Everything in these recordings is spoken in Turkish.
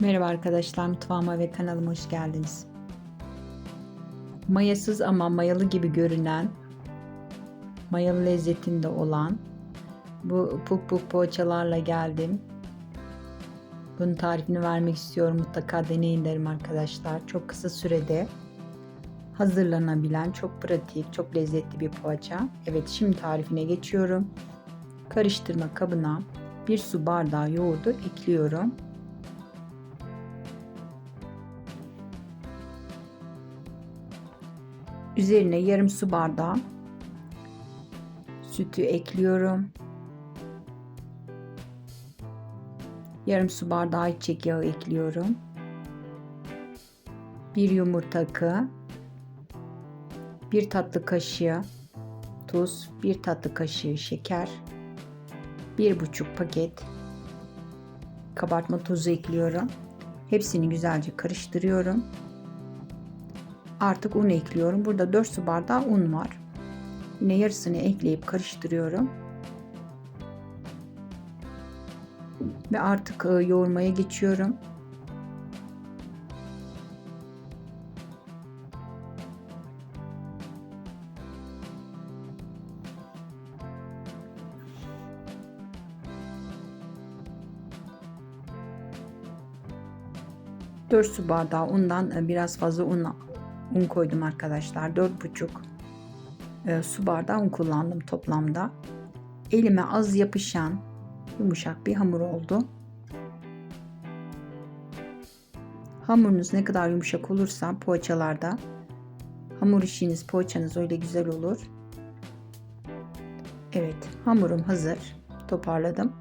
Merhaba arkadaşlar, mutfağıma ve kanalıma hoş geldiniz. Mayasız ama mayalı gibi görünen, mayalı lezzetinde olan bu puk puk poğaçalarla geldim. Bunun tarifini vermek istiyorum. Mutlaka deneyin derim arkadaşlar. Çok kısa sürede hazırlanabilen, çok pratik, çok lezzetli bir poğaça. Evet, şimdi tarifine geçiyorum. Karıştırma kabına bir su bardağı yoğurdu ekliyorum. Üzerine yarım su bardağı sütü ekliyorum. Yarım su bardağı ayçiçek yağı ekliyorum. Bir yumurta akı, bir tatlı kaşığı tuz, bir tatlı kaşığı şeker, bir buçuk paket kabartma tozu ekliyorum. Hepsini güzelce karıştırıyorum. Artık un ekliyorum. Burada 4 su bardağı un var. Yine yarısını ekleyip karıştırıyorum. Ve artık e, yoğurmaya geçiyorum. Dört su bardağı undan e, biraz fazla un un koydum arkadaşlar. 4,5 e, su bardağı un kullandım toplamda. Elime az yapışan yumuşak bir hamur oldu. Hamurunuz ne kadar yumuşak olursa poğaçalarda hamur işiniz, poğaçanız öyle güzel olur. Evet, hamurum hazır. Toparladım.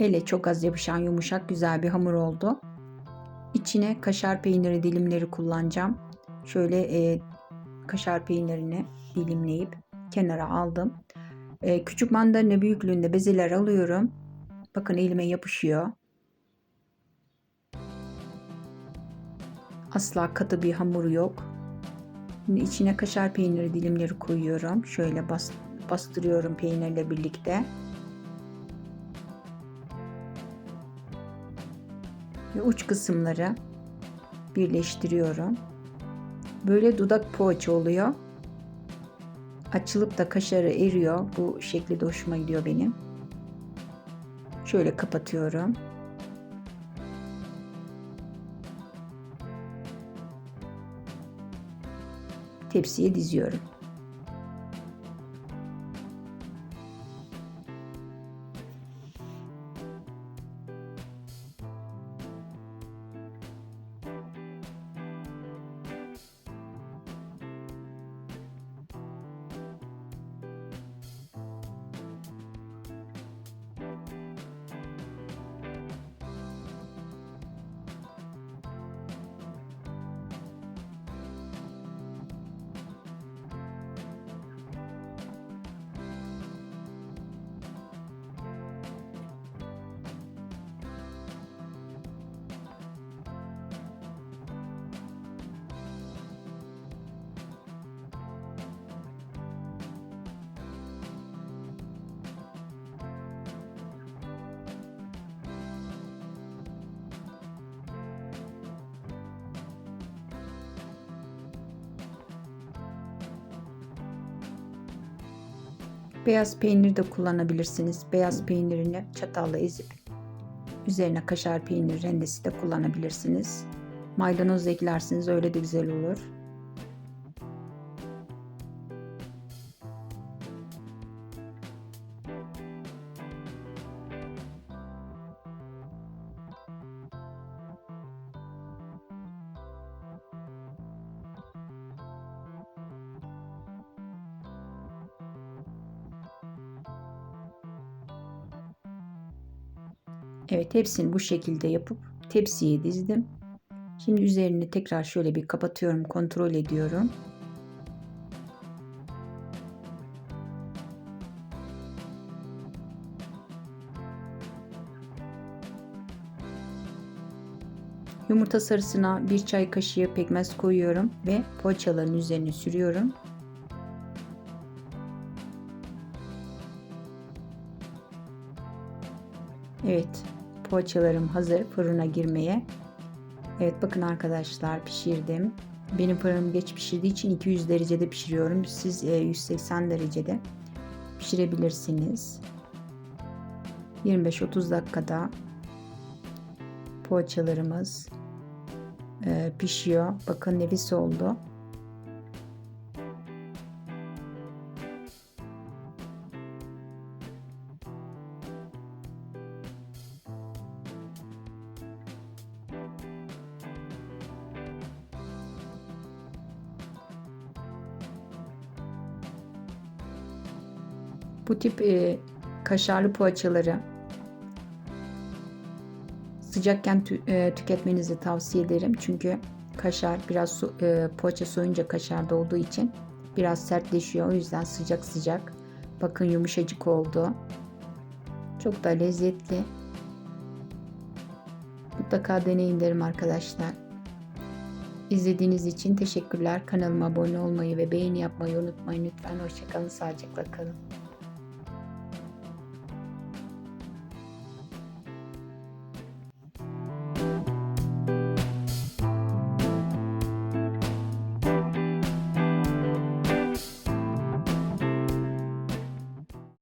Ele çok az yapışan yumuşak güzel bir hamur oldu. İçine kaşar peyniri dilimleri kullanacağım. Şöyle e, kaşar peynirini dilimleyip kenara aldım. E, küçük mandalina büyüklüğünde bezeler alıyorum. Bakın elime yapışıyor. Asla katı bir hamur yok. Şimdi içine kaşar peyniri dilimleri koyuyorum. Şöyle bas, bastırıyorum peynirle birlikte. Ve uç kısımları birleştiriyorum. Böyle dudak poğaça oluyor. Açılıp da kaşarı eriyor. Bu şekli de hoşuma gidiyor benim. Şöyle kapatıyorum. Tepsiye diziyorum. Beyaz peynir de kullanabilirsiniz. Beyaz peynirini çatalla ezip üzerine kaşar peynir rendesi de kullanabilirsiniz. Maydanoz eklersiniz öyle de güzel olur. Evet hepsini bu şekilde yapıp tepsiye dizdim. Şimdi üzerini tekrar şöyle bir kapatıyorum, kontrol ediyorum. Yumurta sarısına bir çay kaşığı pekmez koyuyorum ve poğaçaların üzerine sürüyorum. Evet, poğaçalarım hazır fırına girmeye. Evet bakın arkadaşlar pişirdim. Benim fırınım geç pişirdiği için 200 derecede pişiriyorum. Siz e, 180 derecede pişirebilirsiniz. 25-30 dakikada poğaçalarımız e, pişiyor. Bakın nefis oldu. Bu tip e, kaşarlı poğaçaları sıcakken tü- e, tüketmenizi tavsiye ederim. Çünkü kaşar biraz su, e, poğaça soyunca kaşarda olduğu için biraz sertleşiyor. O yüzden sıcak sıcak. Bakın yumuşacık oldu. Çok da lezzetli. Mutlaka deneyin derim arkadaşlar. İzlediğiniz için teşekkürler. Kanalıma abone olmayı ve beğeni yapmayı unutmayın lütfen. Hoşçakalın, sağlıcakla kalın.